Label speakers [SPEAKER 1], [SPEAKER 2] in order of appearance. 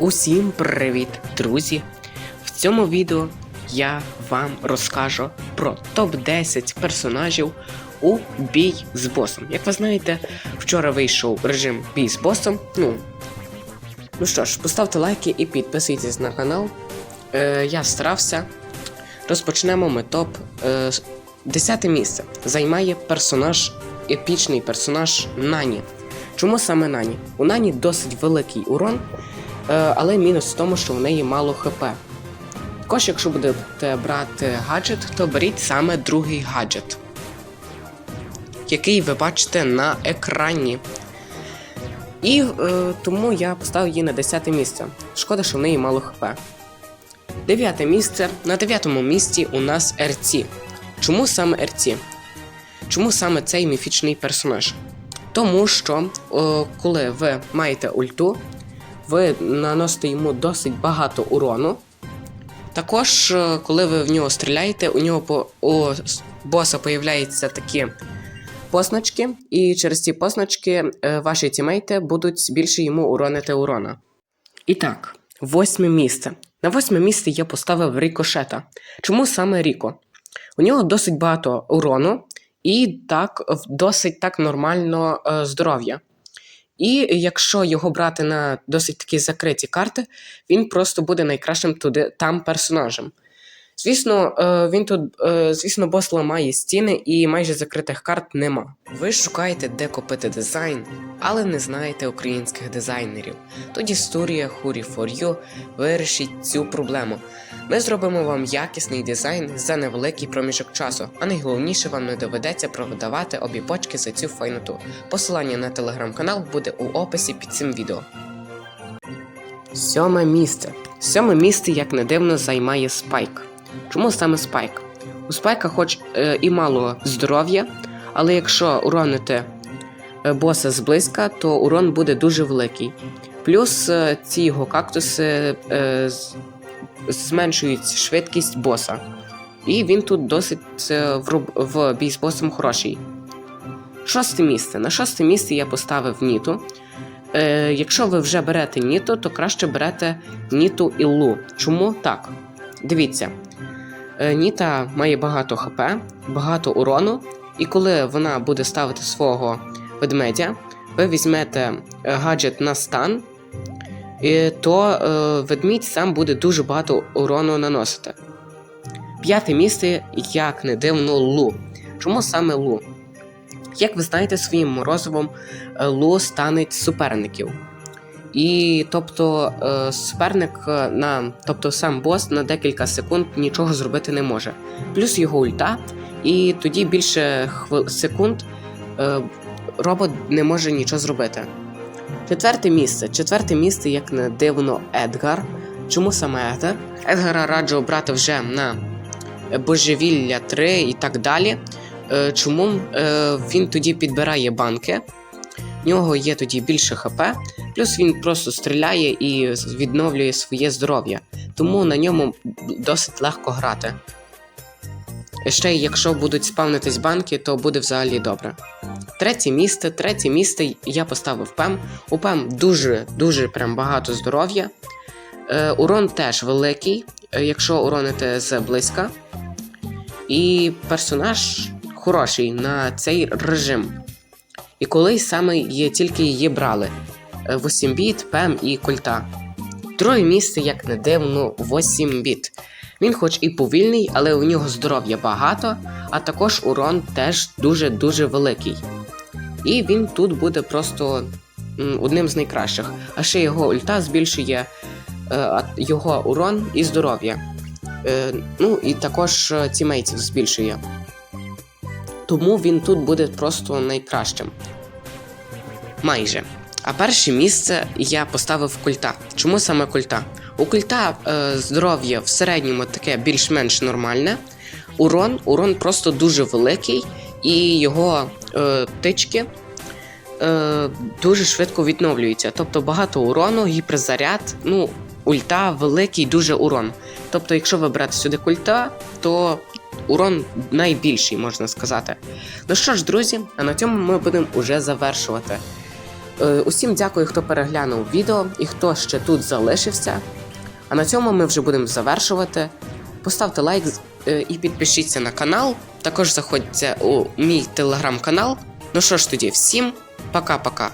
[SPEAKER 1] Усім привіт, друзі! В цьому відео я вам розкажу про топ-10 персонажів у бій з босом. Як ви знаєте, вчора вийшов режим бій з босом. Ну, ну що ж, поставте лайки і підписуйтесь на канал. Е, я старався. Розпочнемо ми топ. Е, десяте місце займає персонаж, епічний персонаж Нані. Чому саме Нані? У Нані досить великий урон, але мінус в тому, що в неї мало ХП. Також, якщо будете брати гаджет, то беріть саме другий гаджет, який ви бачите на екрані. І е, тому я поставив її на 10 місце. Шкода, що в неї мало ХП. Дев'яте місце. На дев'ятому місці у нас РЦ. Чому саме РЦ? Чому саме цей міфічний персонаж? Тому що, о, коли ви маєте ульту, ви наносите йому досить багато урону. Також, е, коли ви в нього стріляєте, у нього по у боса появляються такі позначки, і через ці позначки е, ваші тімейти будуть більше йому уронити урона. І так, восьме місце. На восьме місце я поставив Рікошета. Чому саме Ріко? У нього досить багато урону, і так досить так нормально е, здоров'я. І якщо його брати на досить такі закриті карти, він просто буде найкращим туди там персонажем. Звісно, е, він тут, е, звісно, бос ламає стіни і майже закритих карт нема. Ви шукаєте, де купити дизайн, але не знаєте українських дизайнерів. Тоді Стурія Хурі for вирішить цю проблему. Ми зробимо вам якісний дизайн за невеликий проміжок часу, а найголовніше вам не доведеться продавати обі почки за цю файноту. Посилання на телеграм-канал буде у описі під цим відео. Сьоме місце. Сьоме місце, як не дивно, займає Спайк. Чому саме Спайк? У Спайка хоч е, і мало здоров'я, але якщо уронити е, боса зблизька, то урон буде дуже великий. Плюс е, ці його кактуси е, зменшують швидкість боса. І він тут досить е, в, в бій з босом хороший. Шосте місце. На шосте місце я поставив Ніту. Е, якщо ви вже берете Ніту, то краще берете Ніту Іллу. Чому так? Дивіться. Е, Ніта має багато ХП, багато урону, і коли вона буде ставити свого ведмедя, ви візьмете е, гаджет на стан, то е, ведмідь сам буде дуже багато урону наносити. П'яте місце, як не дивно, Лу. Чому саме Лу? Як ви знаєте, своїм морозивом Лу станеть суперників. І тобто е, суперник е, на, тобто сам бос на декілька секунд нічого зробити не може. Плюс його ульта, і тоді більше секунд е, робот не може нічого зробити. Четверте місце. Четверте місце, як не дивно, Едгар. Чому саме Едгар? Едгара раджу обрати вже на Божевілля 3 і так далі. Чому він тоді підбирає банки? В нього є тоді більше ХП, плюс він просто стріляє і відновлює своє здоров'я, тому на ньому досить легко грати. Ще якщо будуть спавнитись банки, то буде взагалі добре. Третє місце. Третє місце я поставив Пем. У Пем дуже дуже прям багато здоров'я. Е, урон теж великий, е, якщо уронити зблизька. І персонаж хороший на цей режим. І колись саме є, тільки її брали: 8 біт, Пем і Кольта. Друге місце, як не дивно, 8 біт. Він хоч і повільний, але у нього здоров'я багато, а також урон теж дуже-дуже великий. І він тут буде просто одним з найкращих. А ще його ульта збільшує е, його урон і здоров'я. Е, ну і також е, тімейтів збільшує. Тому він тут буде просто найкращим. Майже. А перше місце я поставив культа. Чому саме культа? У культа е, здоров'я в середньому таке більш-менш нормальне. Урон, урон просто дуже великий, і його е, тички е, дуже швидко відновлюються. Тобто багато урону, гіперзаряд, ну, ульта великий дуже урон. Тобто, якщо ви берете сюди культа, то урон найбільший, можна сказати. Ну що ж, друзі, а на цьому ми будемо уже завершувати. Е, Усім дякую, хто переглянув відео і хто ще тут залишився. А на цьому ми вже будемо завершувати. Поставте лайк е, і підпишіться на канал. Також заходьте у мій телеграм-канал. Ну що ж тоді, всім пока-пока.